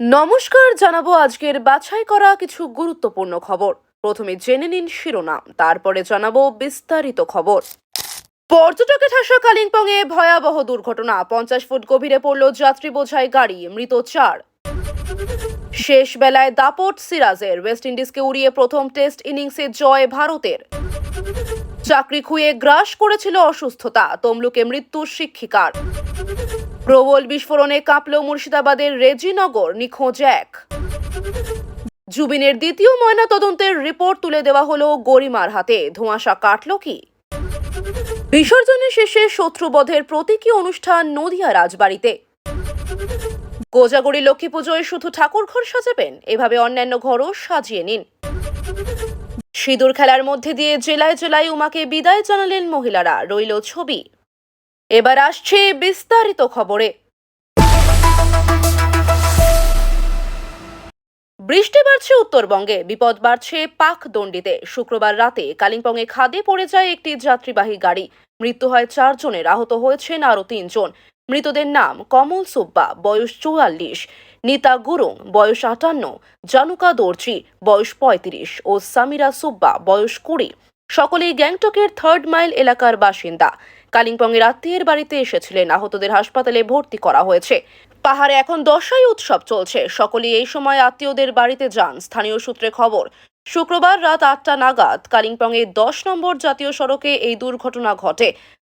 নমস্কার, জানাব আজকের বাছাই করা কিছু গুরুত্বপূর্ণ খবর। প্রথমে জেনে নিন শিরোনাম, তারপরে জানাব বিস্তারিত খবর। পর্যটকে ঠাসা কালিম্পংয়ে ভয়াবহ দুর্ঘটনা, পঞ্চাশ ফুট গভীরে পড়ল যাত্রী বোঝাই গাড়ি, মৃত চার। শেষ বেলায় দাপট সিরাজের, ওয়েস্ট ইন্ডিজকে উড়িয়ে প্রথম টেস্ট ইনিংসে জয় ভারতের। চাকরি খুঁয়ে গ্রাস করেছিল অসুস্থতা। তমলুকে মৃত্যু শিক্ষিকার। প্রবল বিস্ফোরণে কাঁপল মুর্শিদাবাদের রেজিনগর, নিখোঁজ এক। জুবিনের দ্বিতীয় ময়না তদন্তের রিপোর্ট তুলে দেওয়া হলো গরিমার হাতে। ধোঁয়াশা কাটল কি? বিসর্জনের শেষে শত্রুবধের প্রতীকী অনুষ্ঠান নদিয়া রাজবাড়িতে। কোজাগরি লক্ষ্মী পুজোয় শুধু ঠাকুর ঘর সাজাবেন, এভাবে অন্যান্য ঘরও সাজিয়ে নিন। সিঁদুর খেলার মধ্যে দিয়ে জেলায় জেলায় উমাকে বিদায় জানালেন মহিলারা। রইল ছবি। এবার আসছে বিস্তারিত খবরে। বৃষ্টি বাড়ছে উত্তরবঙ্গে, বিপদ বাড়ছে পাক দণ্ডিতে। শুক্রবার রাতে কালিম্পংয়ে খাদে পড়ে যায় একটি যাত্রীবাহী গাড়ি। মৃত্যু হয় চারজনের, আহত হয়েছেন আরও তিনজন। মৃতদের নাম কমল সুব্বা, বয়স চুয়াল্লিশ, নিতা গুরুং, বয়স আটান্ন, জানুকা দর্জি, বয়স পঁয়ত্রিশ ও সামিরা সুব্বা, বয়স কুড়ি। সকলেই গ্যাংটকের থার্ড মাইল এলাকার বাসিন্দা। কালিম্পংয়ের আত্মীয়ের বাড়িতে এসেছিলেন। আহতদের হাসপাতালে ভর্তি করা হয়েছে। পাহাড়ে এখন দশাই উৎসব চলছে। সকলেই এই সময় আত্মীয়দের বাড়িতে যান। স্থানীয় সূত্রে খবর, শুক্রবার রাত আটটা নাগাদ কালিম্পংয়ের দশ নম্বর জাতীয় সড়কে এই দুর্ঘটনা ঘটে।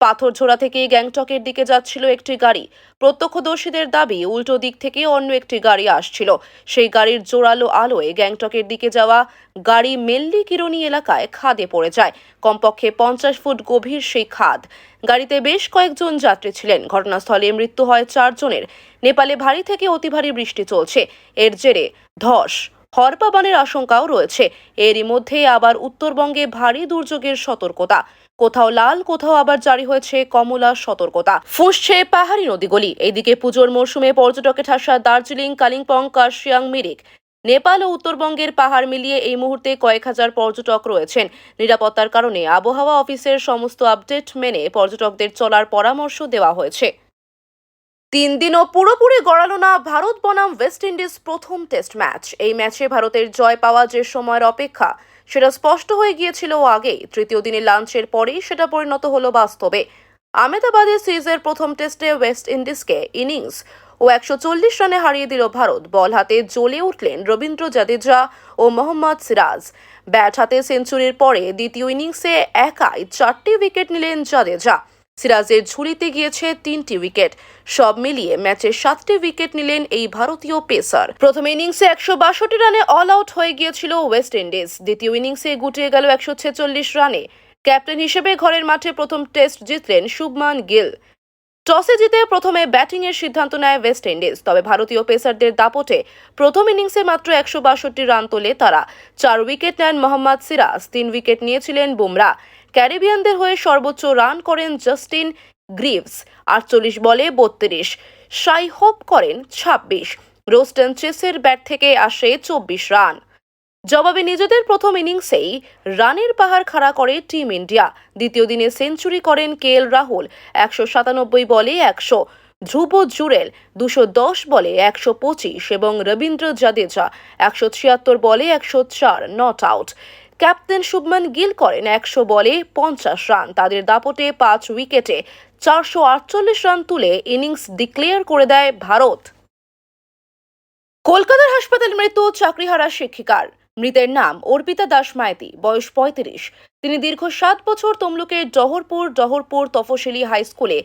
পাথরঝোড়া থেকে গ্যাংটকের দিকে যাচ্ছিল একটি গাড়ি। প্রত্যক্ষদর্শীদের দাবি, উল্টো দিক থেকে অন্য একটি গাড়ি আসছিল। সেই গাড়ির জোরালো আলোয় গ্যাংটকের দিকে যাওয়া গাড়ি মেল্লি কিরণী এলাকায় খাদে পড়ে যায়। কমপক্ষে পঞ্চাশ ফুট গভীর সেই খাদ। গাড়িতে বেশ কয়েকজন যাত্রী ছিলেন। ঘটনাস্থলে মৃত্যু হয় চারজনের। নেপালে ভারী থেকে অতি ভারী বৃষ্টি চলছে। এর জেরে ধস, হরপাবানের আশঙ্কাও রয়েছে। এরই মধ্যে আবার উত্তরবঙ্গে ভারী দুর্যোগের সতর্কতা। কোথাও লাল, কোথাও আবার জারি হয়েছে কমলা সতর্কতা। ফুসছে পাহাড়ি নদীগুলি। এইদিকে পুজোর মরশুমে পর্যটকে ঠাসা দার্জিলিং, কালিম্পং, কার্শিয়াং, মিরিক। নেপাল ও উত্তরবঙ্গের পাহাড় মিলিয়ে এই মুহূর্তে কয়েক হাজার পর্যটক রয়েছেন। নিরাপত্তার কারণে আবহাওয়া অফিসের সমস্ত আপডেট মেনে পর্যটকদের চলার পরামর্শ দেওয়া হয়েছে। তিন দিনও পুরোপুরি গড়ালো না ভারত বনাম ওয়েস্ট ইন্ডিজ প্রথম টেস্ট ম্যাচ। এই ম্যাচে ভারতের জয় পাওয়া যে সময়ের অপেক্ষা সেটা স্পষ্ট হয়ে গিয়েছিল আগেই। তৃতীয় দিনে লাঞ্চের পরেই সেটা পরিণত হলো বাস্তবে। আহমেদাবাদে সিরিজের প্রথম টেস্টে ওয়েস্ট ইন্ডিজকে ইনিংস ও একশো চল্লিশ রানে হারিয়ে দিল ভারত। বল হাতে জ্বলে উঠলেন রবীন্দ্র জাদেজা ও মোহাম্মদ সিরাজ। ব্যাট হাতে সেঞ্চুরির পরে দ্বিতীয় ইনিংসে একাই চারটি উইকেট নিলেন জাদেজা। সিরাজের ঝুলিতে গিয়েছে তিনটি উইকেট। সব মিলিয়ে ম্যাচে সাতটি উইকেট নিলেন এই ভারতীয় পেসার। প্রথম ইনিংসে একশো বাষট্টি রানে অল আউট হয়ে গিয়েছিল ওয়েস্ট ইন্ডিজ। দ্বিতীয় ইনিংসে গুটিয়ে গেল একশো ছেচল্লিশ রানে। ক্যাপ্টেন হিসেবে ঘরের মাঠে প্রথম টেস্ট জিতলেন শুভমান গিল। টসে জিতে প্রথমে ব্যাটিংয়ের সিদ্ধান্ত নেয় ওয়েস্ট ইন্ডিজ। তবে ভারতীয় পেসারদের দাপটে প্রথম ইনিংসে মাত্র একশো বাষট্টি রান তোলে তারা। চার উইকেট নেন মোহাম্মদ সিরাজ, তিন উইকেট নিয়েছিলেন বুমরা। ক্যারিবিয়ানদের হয়ে সর্বোচ্চ রান করেন জাস্টিন গ্রিভস, আটচল্লিশ বলে বত্রিশ। সাই হোপ করেন ছাব্বিশ। রোস্টন চেসের ব্যাট থেকে আসে চব্বিশ রান। জবাবে নিজেদের প্রথম ইনিংসেই রানের পাহাড় খাড়া করে টিম ইন্ডিয়া। দ্বিতীয় দিনে সেঞ্চুরি করেন কে এল রাহুল, একশো সাতানব্বই বলে একশো। ধ্রুব জুরেল, দুশো দশ বলে একশো পঁচিশ এবং রবীন্দ্র জাদেজা, একশো ছিয়াত্তর বলে একশো চার, not out. Captain Shubman Gill করেন একশো বলে পঞ্চাশ রান। তাদের দাপটে পাঁচ উইকেটে চারশো আটচল্লিশ রান তুলে ইনিংস ডিক্লেয়ার করে দেয় ভারত। কলকাতার হাসপাতালে মৃত্যু চাকরিহারা শিক্ষিকার। মৃতের নাম অর্পিতা দাস মাইতি, বয়স পঁয়ত্রিশ। তিনি দীর্ঘ সাত বছর তমলুকের জহরপুর জহরপুর তফসিলি হাই স্কুলে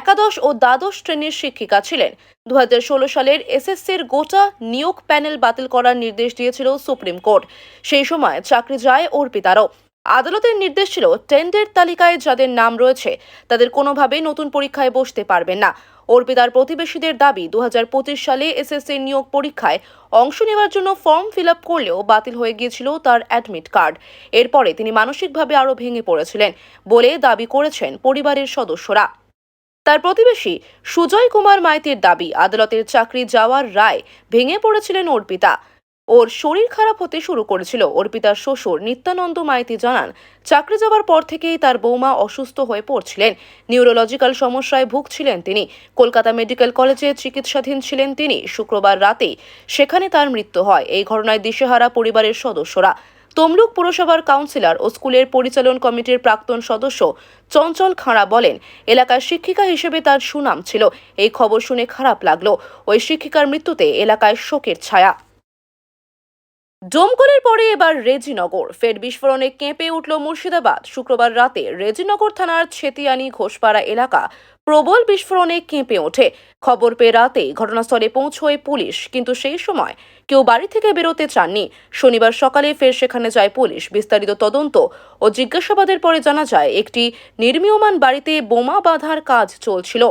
একাদশ ও দ্বাদশ শ্রেণির শিক্ষিকা ছিলেন। দু হাজার ষোলো সালের এসএসসির গোটা নিয়োগ প্যানেল বাতিল করার নির্দেশ দিয়েছিল সুপ্রিম কোর্ট। সেই সময় চাকরি যায় অর্পিতারও। আদালতের নির্দেশ ছিল টেন্ডের তালিকায় যাদের নাম রয়েছে, তাদের কোনোভাবেই নতুন পরীক্ষায় বসতে পারবেন না। অর্পিতার প্রতিবেশীদের দাবি দু হাজার পঁচিশ সালে এসএসসি নিয়োগ পরীক্ষায় অংশ নেওয়ার জন্য ফর্ম ফিল আপ করলেও বাতিল হয়ে গিয়েছিল তার অ্যাডমিট কার্ড। এরপরে তিনি মানসিকভাবে আরও ভেঙে পড়েছিলেন বলে দাবি করেছেন পরিবারের সদস্যরা। তার প্রতিবেশী সুজয় কুমার মাইতির দাবি, আদালতের চাকরি যাওয়ার রায় ভেঙে পড়েছিলেন অর্পিতা। ওর শরীর খারাপ হতে শুরু করেছিল। ওর পিতার শ্বশুর নিত্যানন্দ মাইতি জানান, চাকরি যাওয়ার পর থেকেই তার বৌমা অসুস্থ হয়ে পড়ছিলেন। নিউরোলজিক্যাল সমস্যায় ভুগছিলেন তিনি। কলকাতা মেডিকেল কলেজে চিকিৎসাধীন ছিলেন তিনি। শুক্রবার রাতেই সেখানে তার মৃত্যু হয়। এই ঘটনায় দিশেহারা পরিবারের সদস্যরা। তমলুক পুরসভার কাউন্সিলর ও স্কুলের পরিচালন কমিটির প্রাক্তন সদস্য চঞ্চল খাঁড়া বলেন, এলাকার শিক্ষিকা হিসেবে তার সুনাম ছিল। এই খবর শুনে খারাপ লাগল। ওই শিক্ষিকার মৃত্যুতে এলাকায় শোকের ছায়া। ডোমকলের পরে এবার রেজিনগর। ফের বিস্ফোরণে কেঁপে উঠল মুর্শিদাবাদ। শুক্রবার রাতে রেজিনগর থানার ছেতিয়ানি ঘোষপাড়া এলাকা প্রবল বিস্ফোরণে কেঁপে ওঠে। খবর পেয়ে রাতে ঘটনাস্থলে পৌঁছয় পুলিশ, কিন্তু সেই সময় কেউ বাড়ি থেকে বেরোতে চাননি। শনিবার সকালে ফের সেখানে যায় পুলিশ। বিস্তারিত তদন্ত ও জিজ্ঞাসাবাদের পরে জানা যায়, একটি নির্মীয়মান বাড়িতে বোমা বাঁধার কাজ চলছিল।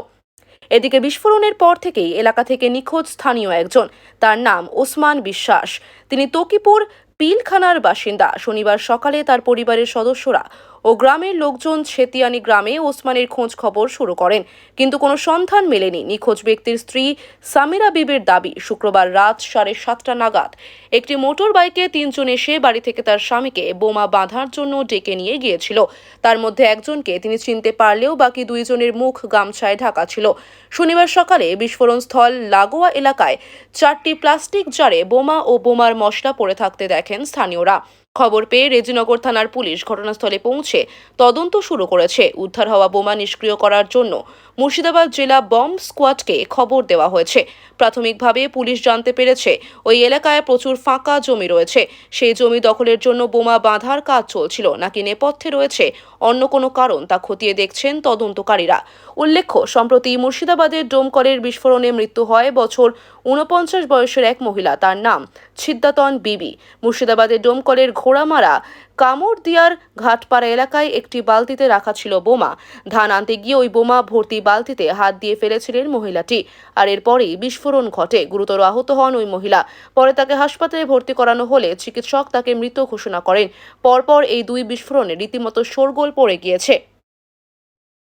এদিকে বিস্ফোরণের পর থেকেই এলাকা থেকে নিখোঁজ স্থানীয় একজন। তার নাম ওসমান বিশ্বাস। তিনি তকিপুর পিলখানার বাসিন্দা। শনিবার সকালে তার পরিবারের সদস্যরা ও গ্রামের লোকজন ছেতিয়ানি গ্রামে ওসমানের খোঁজ খবর শুরু করেন। কিন্তু কোনো সন্ধান মেলেনি। নিখোঁজ ব্যক্তির স্ত্রী সামিরা বিবির দাবি, শুক্রবার রাত সাড়ে সাতটা নাগাদ একটি মোটর বাইকে তিনজন এসে বাড়ি থেকে তার স্বামীকে বোমা বাঁধার জন্য ডেকে নিয়ে গিয়েছিল। তার মধ্যে একজনকে তিনি চিনতে পারলেও বাকি দুইজনের মুখ গামছায় ঢাকা ছিল। শনিবার সকালে বিস্ফোরণ স্থল লাগোয়া এলাকায় চারটি প্লাস্টিক জারে বোমা ও বোমার মশলা পড়ে থাকতে দেখেন স্থানীয়রা। খবর পেয়ে রেজিনগর থানার পুলিশ ঘটনাস্থলে পৌঁছে তদন্ত শুরু করেছে। উদ্ধার হওয়া বোমা নিষ্ক্রিয় করার জন্য মুর্শিদাবাদ জেলা বম্ব স্কোয়াডকে খবর দেওয়া হয়েছে। প্রাথমিকভাবে পুলিশ জানতে পেরেছে, ওই এলাকায় প্রচুর ফাঁকা জমি রয়েছে। সেই জমি দখলের জন্য বোমা বাঁধার কাজ চলছিল, নাকি নেপথ্যে রয়েছে অন্য কোনো কারণ তা খতিয়ে দেখছেন তদন্তকারীরা। উল্লেখ্য, সম্প্রতি মুর্শিদাবাদের ডোমকলের বিস্ফোরণে মৃত্যু হয় বছর ঊনপঞ্চাশ বয়সের এক মহিলা, তার নাম ছিদ্দাতন বিবি। মুর্শিদাবাদের ডোমকলের ঘোড়ামারা কামড়দিয়ার ঘাটপাড়া এলাকায় একটি বালতিতে রাখা ছিল বোমা। ধান আনতে গিয়ে ওই বোমা ভর্তি বালতিতে হাত দিয়ে ফেলেছিলেন মহিলাটি। আর এরপরেই বিস্ফোরণ ঘটে। গুরুতর আহত হন ওই মহিলা। পরে তাকে হাসপাতালে ভর্তি করানো হলে চিকিৎসক তাকে মৃত ঘোষণা করেন। পরপর এই দুই বিস্ফোরণে রীতিমতো শোরগোল পড়ে গিয়েছে।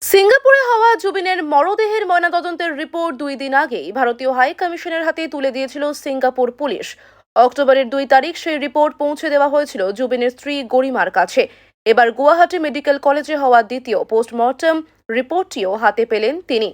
সিঙ্গাপুরে হওয়া জুবিনের মরদেহের ময়নাতদন্তের রিপোর্ট দুই দিন আগেই ভারতীয় হাই কমিশনের হাতে তুলে দিয়েছিল সিঙ্গাপুর পুলিশ। অক্টোবরের দুই তারিখ সেই রিপোর্ট পৌঁছে দেওয়া হয়েছিল জুবিনের স্ত্রী গরিমার কাছে। এবার গুয়াহাটি মেডিকেল কলেজে হওয়া দ্বিতীয় পোস্টমর্টম রিপোর্টটিও হাতে পেলেন তিনি।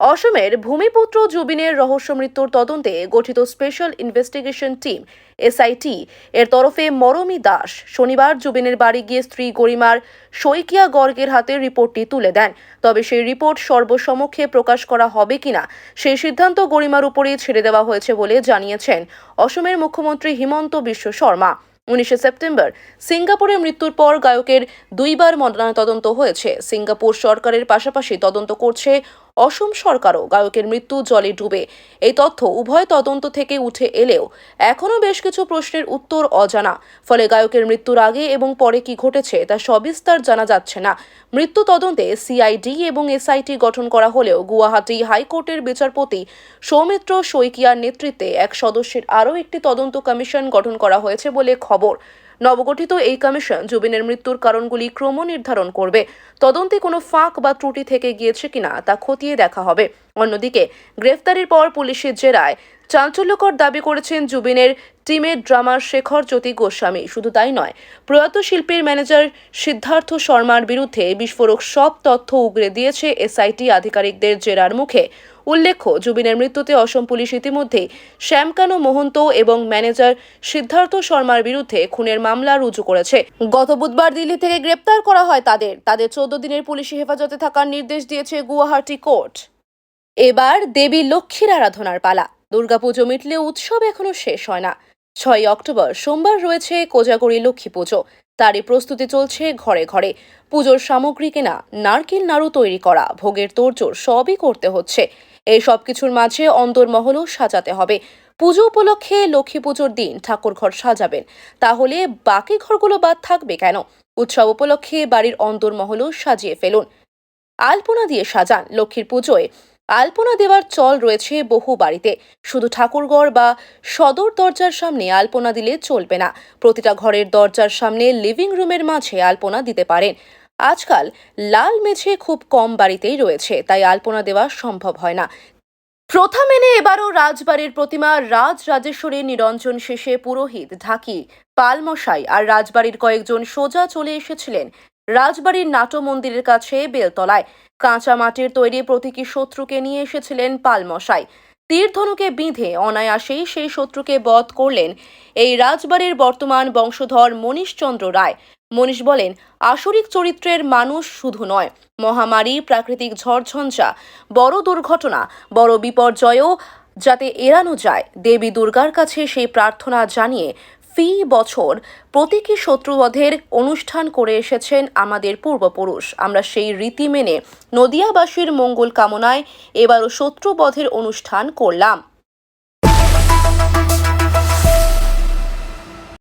অসমের ভূমিপুত্র জুবিনের রহস্য মৃত্যুর তদন্তে গঠিত স্পেশাল ইনভেস্টিগেশন টিম, এসআইটি। এর তরফে মরমি দাস শনিবার জুবিনের বাড়ি গিয়ে স্ত্রী গরিমার শইকিয়া গর্গের হাতে রিপোর্টটি তুলে দেন। তবে সেই রিপোর্ট সর্বসমক্ষে প্রকাশ করা হবে কিনা সেই সিদ্ধান্ত গরিমার উপরেই ছেড়ে দেওয়া হয়েছে বলে জানিয়েছেন অসমের মুখ্যমন্ত্রী হিমন্ত বিশ্ব শর্মা। উনিশে সেপ্টেম্বর, সিঙ্গাপুরে মৃত্যুর পর গায়কের দুইবার ময়নাতদন্ত হয়েছে। সিঙ্গাপুর সরকারের পাশাপাশি তদন্ত করছে অসম সরকারও গায়কের মৃত্যু জলে ডুবে। এই তথ্য উভয় তদন্ত থেকে উঠে এলেও এখনও বেশ কিছু প্রশ্নের উত্তর অজানা। ফলে গায়কের মৃত্যুর আগে এবং পরে কি ঘটেছে তা সবিস্তার জানা যাচ্ছে না। মৃত্যু তদন্তে সিআইডি এবং এসআইটি গঠন করা হলেও গুয়াহাটি হাইকোর্টের বিচারপতি সৌমিত্র শইকিয়ার নেতৃত্বে এক সদস্যের আরও একটি তদন্ত কমিশন গঠন করা হয়েছে বলে খবর। নবগঠিত এই কমিশন জুবিনের মৃত্যুর কারণগুলি ক্রম নির্ধারণ করবে। তদন্তে কোনো ফাঁক বা ত্রুটি থেকে গিয়েছে কিনা তা খতিয়ে দেখা হবে। অন্যদিকে, গ্রেফতারির পর পুলিশের জেরায় চাঞ্চল্যকর দাবি করেছেন জুবিনের টিমের ড্রামার শেখর জ্যোতি গোস্বামী। শুধু তাই নয়, প্রয়াত শিল্পীর ম্যানেজার সিদ্ধার্থ শর্মার বিরুদ্ধে বিস্ফোরক সব তথ্য উগরে দিয়েছে এসআইটি আধিকারিকদের জেরার মুখে। উল্লেখ্য, জুবিনের মৃত্যুতে অসম পুলিশ ইতিমধ্যেই শ্যামকানু মোহন্ত এবং ম্যানেজার সিদ্ধার্থ শর্মার বিরুদ্ধে খুনের মামলা রুজু করেছে। গত বুধবার দিল্লি থেকে গ্রেপ্তার করা হয় তাদের। তাদের চোদ্দ দিনের পুলিশি হেফাজতে থাকার নির্দেশ দিয়েছে গুয়াহাটি কোর্ট। এবার দেবী লক্ষ্মীর আরাধনার পালা। দুর্গাপুজো মিটলে উৎসব এখনও শেষ হয় না। ছয় অক্টোবর সোমবার রয়েছে কোজাগরি লক্ষ্মী পুজো। তারই প্রস্তুতি চলছে ঘরে ঘরে। পুজোর সামগ্রী কেনা, নারকেল নাড়ু তৈরি করা, ভোগের তোড়জোড় সবই করতে হচ্ছে। এই সব কিছুর মাঝে অন্দরমহলও সাজাতে হবে। পুজো উপলক্ষে লক্ষ্মী পুজোর দিন ঠাকুর ঘর সাজাবেন। তাহলে বাকি ঘরগুলো বাদ থাকবে কেন? উৎসব উপলক্ষে বাড়ির অন্দরমহলও সাজিয়ে ফেলুন। আলপনা দিয়ে সাজান লক্ষ্মীর পুজোয়। আলপনা দেওয়ার চল রয়েছে বহু বাড়িতে। শুধু ঠাকুরঘর বা সদর দরজার সামনে আলপনা দিলে চলবে না। প্রতিটা ঘরের দরজার সামনে লিভিং রুমের মাঝে আলপনা দিতে পারেন। আজকাল লাল মেঝে খুব কম বাড়িতেই রয়েছে, তাই আলপনা দেওয়া সম্ভব হয় না। প্রথা মেনে এবারও রাজবাড়ির প্রতিমা রাজ রাজেশ্বরীর নিরঞ্জন শেষে পুরোহিত ঢাকি, পালমশাই আর রাজবাড়ির কয়েকজন সোজা চলে এসেছিলেন। রাজবাড়ির নাটো মন্দিরের কাছে বেলতলায়। কাঁচা মাটির তৈরি প্রতীকী শত্রুকে নিয়ে এসেছিলেন পালমশাই। তীরধনুকে বিঁধে অনায়াসেই সেই শত্রুকে বধ করলেন এই রাজবাড়ির বর্তমান বংশধর মনীশচন্দ্র রায়। মনীশ বলেন, আসরিক চরিত্রের মানুষ শুধু নয়, মহামারী, প্রাকৃতিক ঝড়ঝঞ্ঝা, বড় দুর্ঘটনা, বড় বিপর্যয়ও যাতে এড়ানো যায়, দেবী দুর্গার কাছে সেই প্রার্থনা জানিয়ে ফি বছর। প্রতীকী শত্রুবধের অনুষ্ঠান করে এসেছেন আমাদের পূর্বপুরুষ। আমরা সেই রীতি মেনে নদিয়াবাসীর মঙ্গল কামনায় এবারও শত্রুবধের অনুষ্ঠান করলাম।